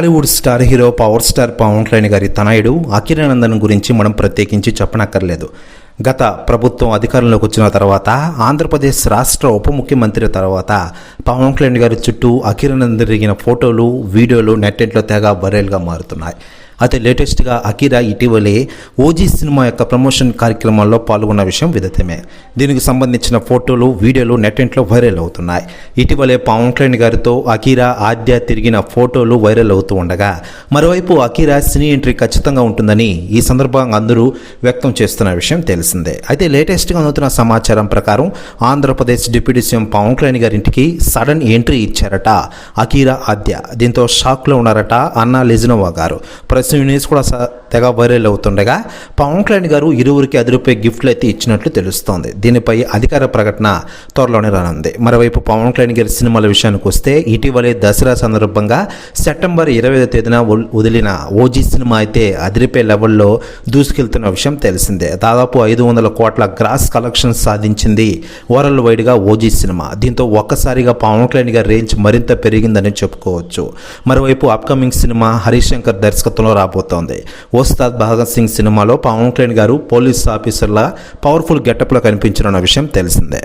Hollywood star hero power star Pawan Kalyan గారి తనయుడు అఖిరానందన్ గురించి మనం ప్రత్యేకించి చెప్పనక్కర్లేదు. గత ప్రభుత్వం అధికారంలోకి వచ్చిన తర్వాత ఆంధ్రప్రదేశ్ రాష్ట్ర ఉప ముఖ్యమంత్రి తర్వాత పవన్ కళ్యాణ్ గారి చుట్టూ అఖిరానందన్ దిగిన ఫోటోలు వీడియోలు నెట్టెట్లో తెగ వైరల్గా మారుతున్నాయి. అయితే లేటెస్ట్గా అకిరా ఇటీవలే ఓజీ సినిమా యొక్క ప్రమోషన్ కార్యక్రమాల్లో పాల్గొన్న విషయం విదితమే. దీనికి సంబంధించిన ఫోటోలు వీడియోలు నెట్టింట్లో వైరల్ అవుతున్నాయి. ఇటీవలే పవన్ కళ్యాణ్ గారితో అకీరా ఆద్య తిరిగిన ఫోటోలు వైరల్ అవుతూ ఉండగా మరోవైపు అకీరా సినీ ఎంట్రీ ఖచ్చితంగా ఉంటుందని ఈ సందర్భంగా అందరూ వ్యక్తం చేస్తున్న విషయం తెలిసిందే. అయితే లేటెస్ట్గా అందుతున్న సమాచారం ప్రకారం ఆంధ్రప్రదేశ్ డిప్యూటీ సీఎం పవన్ కళ్యాణ్ గారింటికి సడన్ ఎంట్రీ ఇచ్చారట అకీరా ఆద్య. దీంతో షాక్లో ఉన్నారట అన్నా లెజినోవా గారు. ప్రెస్ న్యూస్ కూడా తెగ వైరల్ అవుతుండగా పవన్ కళ్యాణ్ గారు ఇరువురికి అది రూపాయి గిఫ్ట్లు అయితే ఇచ్చినట్లు తెలుస్తోంది. దీనిపై అధికార ప్రకటన త్వరలోనే రానుంది. మరోవైపు పవన్ కళ్యాణ్ గారి సినిమాల విషయానికి వస్తే ఇటీవలే దసరా సందర్భంగా సెప్టెంబర్ ఇరవై తేదీన వదిలిన ఓజీ సినిమా అయితే అదిరిపే లెవెల్లో దూసుకెళ్తున్న విషయం తెలిసిందే. దాదాపు ఐదు వందల కోట్ల గ్రాస్ కలెక్షన్ సాధించింది వరల్డ్ వైడ్గా ఓజీ సినిమా. దీంతో ఒక్కసారిగా పవన్ కళ్యాణ్ గారి రేంజ్ మరింత పెరిగిందని చెప్పుకోవచ్చు. మరోవైపు అప్కమింగ్ సినిమా హరిశంకర్ దర్శకత్వంలో రాబోతోంది. ఉస్తాద్ భగత్ సింగ్ సినిమాలో పవన్ కళ్యాణ్ గారు పోలీస్ ఆఫీసర్ల పవర్ఫుల్ గెటప్లో కనిపించనున్న విషయం తెలిసిందే.